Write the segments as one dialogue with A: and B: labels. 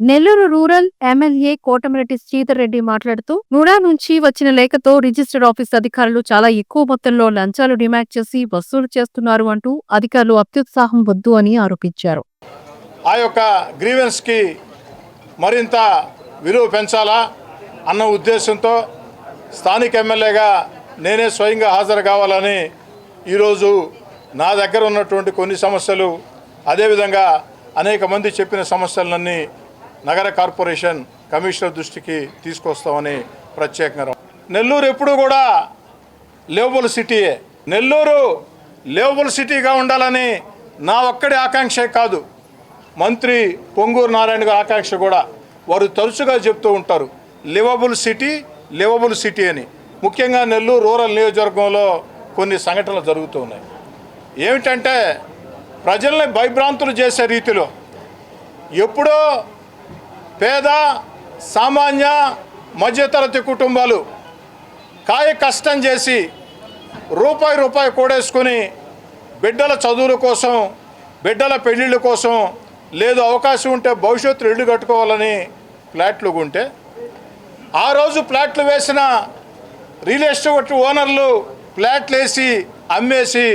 A: Nellore rural MLA Kotamreddy Sridhar Reddy మాట్లాడుతూ NUDA నుంచి వచ్చిన లేఖతో రిజిస్టర్ ఆఫీస్ అధికారులు చాలా ఎక్కువ మొత్తంలో లంచాలు డిమాండ్ చేసి వసూలు చేస్తున్నారు అంటూ అధికారులు అత్యుత్సాహం వద్దు అని ఆరోపించారు.
B: ఆ యొక్క గ్రీవెన్స్కి మరింత విలువ పెంచాలా అన్న ఉద్దేశంతో స్థానిక ఎమ్మెల్యేగా నేనే స్వయంగా హాజరు కావాలని ఈరోజు నా దగ్గర ఉన్నటువంటి కొన్ని సమస్యలు అదేవిధంగా అనేక మంది చెప్పిన సమస్యలన్నీ నగర కార్పొరేషన్ కమిషనర్ దృష్టికి తీసుకొస్తామని ప్రత్యేకంగా నెల్లూరు ఎప్పుడు కూడా లేవబుల్ సిటీయే. నెల్లూరు లేవబుల్ సిటీగా ఉండాలని నా ఒక్కడి ఆకాంక్షే కాదు. మంత్రి పొంగూరు నారాయణ గారి ఆకాంక్ష కూడా వారు తరచుగా చెప్తూ ఉంటారు. లివబుల్ సిటీ లివబుల్ సిటీ అని. ముఖ్యంగా నెల్లూరు రూరల్ నియోజకవర్గంలో కొన్ని సంఘటనలు జరుగుతూ ఉన్నాయి. ఏమిటంటే ప్రజల్ని భయభ్రాంతులు చేసే రీతిలో ఎప్పుడో పేద సామాన్య మధ్యతరగతి కుటుంబాలు కాయ కష్టం చేసి రూపాయి రూపాయి కూడేసుకుని బిడ్డల చదువుల కోసం బిడ్డల పెళ్ళిళ్ళ కోసం లేదు అవకాశం ఉంటే భవిష్యత్తులో ఇల్లు కట్టుకోవాలని ఫ్లాట్లు ఉంటే ఆ రోజు ఫ్లాట్లు వేసిన రియల్ ఎస్టేట్ ఓనర్లు ఫ్లాట్లు వేసి అమ్మేసి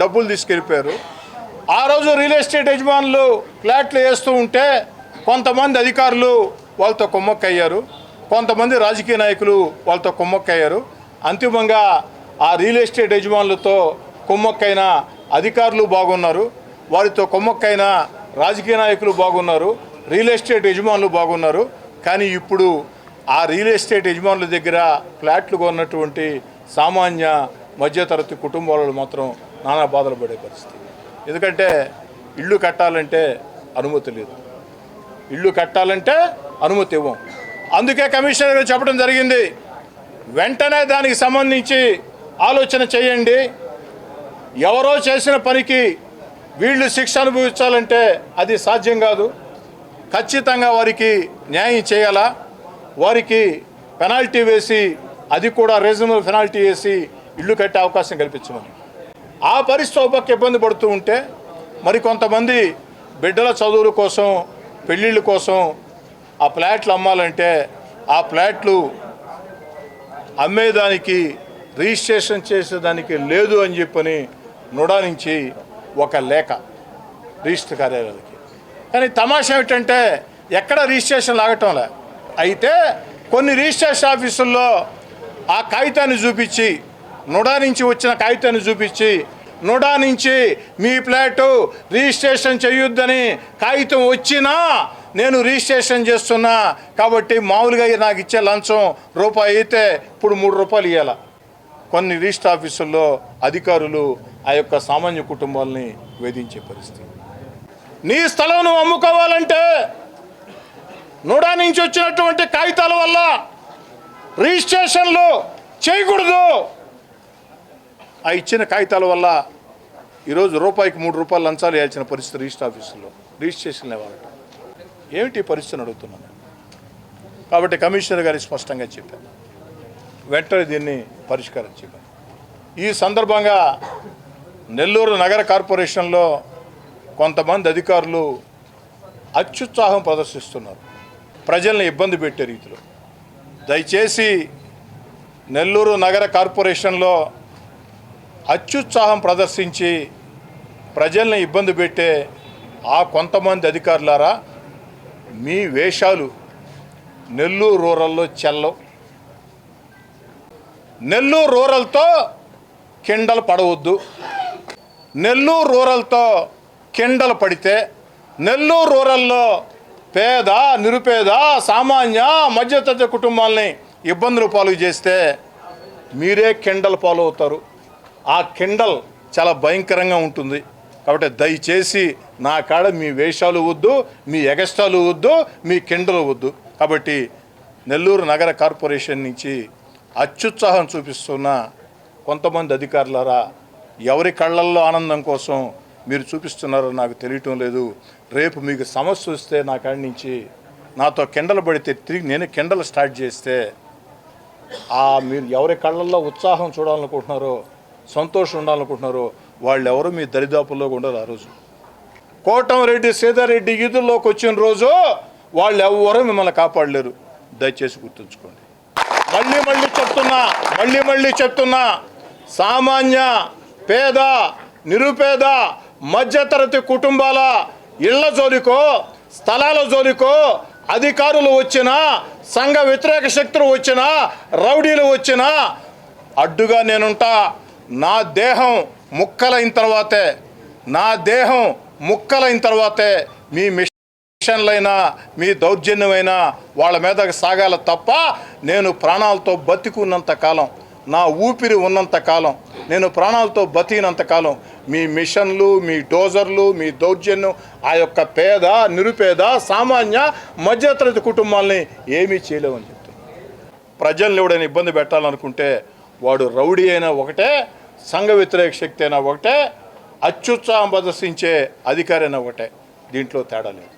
B: డబ్బులు తీసుకెళ్ళిపోయారు. ఆ రోజు రియల్ ఎస్టేట్ యజమానులు ఫ్లాట్లు వేస్తూ ఉంటే కొంతమంది అధికారులు వాళ్ళతో కుమ్మక్కయ్యారు కొంతమంది రాజకీయ నాయకులు వాళ్ళతో కుమ్మక్కయ్యారు. అంతిమంగా ఆ రియల్ ఎస్టేట్ యజమానులతో కుమ్మక్కైన అధికారులు బాగున్నారు వారితో కుమ్మక్కైన రాజకీయ నాయకులు బాగున్నారు రియల్ ఎస్టేట్ యజమానులు బాగున్నారు. కానీ ఇప్పుడు ఆ రియల్ ఎస్టేట్ యజమానుల దగ్గర ఫ్లాట్లు కొన్నటువంటి సామాన్య మధ్యతరగతి కుటుంబాలలో మాత్రం నానా బాధలు పడే పరిస్థితి. ఎందుకంటే ఇల్లు కట్టాలంటే అనుమతి లేదు. ఇల్లు కట్టాలంటే అనుమతి ఇవ్వం. అందుకే కమిషనర్ గారు చెప్పడం జరిగింది వెంటనే దానికి సంబంధించి ఆలోచన చేయండి. ఎవరో చేసిన పనికి వీళ్ళు శిక్ష అనుభవించాలంటే అది సాధ్యం కాదు. ఖచ్చితంగా వారికి న్యాయం చేయాలా? వారికి పెనాల్టీ వేసి అది కూడా రీజనబుల్ పెనాల్టీ వేసి ఇల్లు కట్టే అవకాశం కల్పించమని. ఆ పరిస్థితి ఒక ఇబ్బంది పడుతూ ఉంటే మరి కొంతమంది బిడ్డల చదువుల కోసం పెళ్ళిళ్ళ కోసం ఆ ఫ్లాట్లు అమ్మాలంటే ఆ ఫ్లాట్లు అమ్మేదానికి రిజిస్ట్రేషన్ చేసేదానికి లేదు అని చెప్పని నుడా నుంచి ఒక లేఖ రిజిస్టర్ కార్యాలయాలకి. కానీ తమాషా ఏమిటంటే ఎక్కడ రిజిస్ట్రేషన్ లాగటంలే. అయితే కొన్ని రిజిస్ట్రేషన్ ఆఫీసుల్లో ఆ కాగితాన్ని చూపించి నుడా నుంచి వచ్చిన కాగితాన్ని చూపించి నుడా నుంచి మీ ఫ్లాటు రిజిస్ట్రేషన్ చేయొద్దని కాగితం వచ్చినా నేను రిజిస్ట్రేషన్ చేస్తున్నా. కాబట్టి మామూలుగా నాకు ఇచ్చే లంచం రూపాయి అయితే ఇప్పుడు మూడు రూపాయలు ఇవ్వాల కొన్ని రిజిస్టర్ ఆఫీసుల్లో అధికారులు ఆ యొక్క సామాన్య కుటుంబాలని వేధించే పరిస్థితి. నీ స్థలం నువ్వు అమ్ముకోవాలంటే నూడా నుంచి వచ్చినటువంటి కాగితాల వల్ల రిజిస్ట్రేషన్లు చేయకూడదు. ఆ ఇచ్చిన కాగితాల వల్ల ఈరోజు రూపాయికి మూడు రూపాయలు లంచాలు వేయాల్సిన పరిస్థితి రిజిస్టర్ ఆఫీసులో. రిజిస్ట్రేషన్ ఇవ్వాలట ఏమిటి పరిస్థితిని అడుగుతున్నాను కాబట్టి కమిషనర్ గారి స్పష్టంగా చెప్పాను వెంటనే దీన్ని పరిష్కారం చెప్పాను ఈ సందర్భంగా నెల్లూరు నగర కార్పొరేషన్లో కొంతమంది అధికారులు అత్యుత్సాహం ప్రదర్శిస్తున్నారు. ప్రజల్ని ఇబ్బంది పెట్టే రీతిలో. దయచేసి నెల్లూరు నగర కార్పొరేషన్లో అత్యుత్సాహం ప్రదర్శించి ప్రజల్ని ఇబ్బంది పెట్టే ఆ కొంతమంది అధికారులారా మీ వేషాలు నెల్లూరు రూరల్లో చెల్లవు. నెల్లూరు రూరల్తో కిండలు పడవద్దు. నెల్లూరు రూరల్తో కిండలు పడితే నెల్లూరు రూరల్లో పేద నిరుపేద సామాన్య మధ్యతరగతి కుటుంబాలని ఇబ్బందులు పాలు చేస్తే మీరే కిండలు పాలు అవుతారు ఆ కిండల్ చాలా భయంకరంగా ఉంటుంది. కాబట్టి దయచేసి నా కాడ మీ వేషాలు వద్దు మీ ఎగస్టాలు వద్దు మీ కిండలు వద్దు. కాబట్టి నెల్లూరు నగర కార్పొరేషన్ నుంచి అత్యుత్సాహం చూపిస్తున్న కొంతమంది అధికారులారా ఎవరి కళ్ళల్లో ఆనందం కోసం మీరు చూపిస్తున్నారో నాకు తెలియటం లేదు. రేపు మీకు సమస్య వస్తే నా కాడి నుంచి నాతో కిండలు పడితే తిరిగి నేను కిండలు స్టార్ట్ చేస్తే ఆ మీరు ఎవరి కళ్ళల్లో ఉత్సాహం చూడాలనుకుంటున్నారో సంతోషం ఉండాలనుకుంటున్నారో వాళ్ళు ఎవరు మీ దరిదాపుల్లో ఉండరు ఆ రోజు. కోటంరెడ్డి సీతారెడ్డి ఈదుల్లోకి వచ్చిన రోజు వాళ్ళు ఎవ్వరూ మిమ్మల్ని కాపాడలేరు. దయచేసి గుర్తుంచుకోండి. మళ్ళీ మళ్ళీ చెప్తున్నా మళ్ళీ మళ్ళీ చెప్తున్నా సామాన్య పేద నిరుపేద మధ్యతరగతి కుటుంబాల ఇళ్ళ జోలికో స్థలాల జోలికో అధికారులు వచ్చినా సంఘ వ్యతిరేక శక్తులు వచ్చినా రౌడీలు వచ్చినా అడ్డుగా నేనుంటా నా దేహం ముక్కలైన తర్వాతే నా దేహం ముక్కలైన తర్వాతే మీ మిషన్లైనా మీ దౌర్జన్యమైనా వాళ్ళ మీదకి సాగాల తప్ప నేను ప్రాణాలతో బతికున్నంత కాలం నా ఊపిరి ఉన్నంత కాలం నేను ప్రాణాలతో బతికినంత కాలం మీ మిషన్లు మీ డోజర్లు మీ దౌర్జన్యం ఆ యొక్క పేద నిరుపేద సామాన్య మధ్యతరగతి కుటుంబాల్ని ఏమీ చేయలేవని చెప్తున్నాను ప్రజల్ని ఎవడైనా ఇబ్బంది పెట్టాలనుకుంటే వాడు రౌడీ అయినా ఒకటే సంఘ వ్యతిరేక శక్తి అయినా ఒకటే అత్యుత్సాహం ప్రదర్శించే అధికారి అయినా ఒకటే. దీంట్లో తేడా లేదు.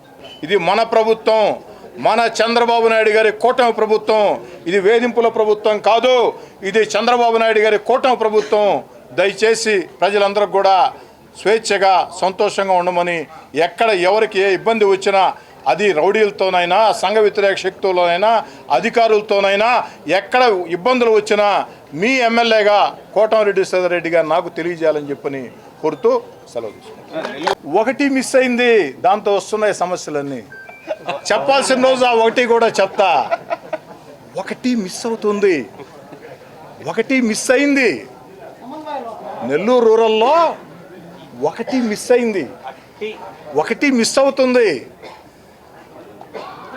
B: ఇది మన ప్రభుత్వం మన చంద్రబాబు నాయుడు గారి కూటమి ప్రభుత్వం ఇది వేధింపుల ప్రభుత్వం కాదు ఇది చంద్రబాబు నాయుడు గారి కూటమి ప్రభుత్వం. దయచేసి ప్రజలందరూ కూడా స్వేచ్ఛగా సంతోషంగా ఉండమని ఎక్కడ ఎవరికి ఏ ఇబ్బంది వచ్చినా అది రౌడీలతోనైనా సంఘ వ్యతిరేక శక్తులనైనా అధికారులతోనైనా ఎక్కడ ఇబ్బందులు వచ్చినా మీ ఎమ్మెల్యేగా కోటమిరెడ్డి రెడ్డి గారు నాకు తెలియజేయాలని చెప్పని కోరుతూ సెలవు తీసుకుంటాను ఒకటి మిస్ అయింది దాంతో వస్తున్నాయి సమస్యలన్నీ. చెప్పాల్సిన రోజు ఆ ఒకటి కూడా చెప్తా ఒకటి మిస్ అవుతుంది. ఒకటి మిస్ అయింది. నెల్లూరు రూరల్లో ఒకటి మిస్ అయింది. ఒకటి మిస్ అవుతుంది.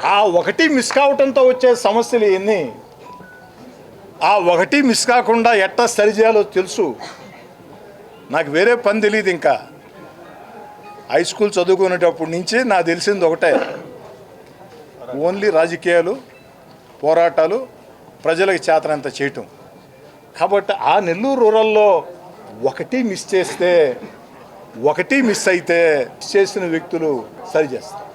B: ఆ ఒకటి మిస్ కావటంతో వచ్చే సమస్యలు ఎన్ని? ఆ ఒకటి మిస్ కాకుండా ఎట్టా సరిచేయాలో తెలుసు. నాకు వేరే పని తెలియదు ఇంకా. హై స్కూల్ చదువుకునేటప్పటి నుంచి నాకు తెలిసింది ఒకటే. ఓన్లీ రాజకీయాలు పోరాటాలు ప్రజలకు చేతనంత చేయటం. కాబట్టి ఆ నెల్లూరు రూరల్లో ఒకటి మిస్ చేస్తే ఒకటి మిస్ అయితే మిస్ చేసిన వ్యక్తులు సరి చేస్తారు.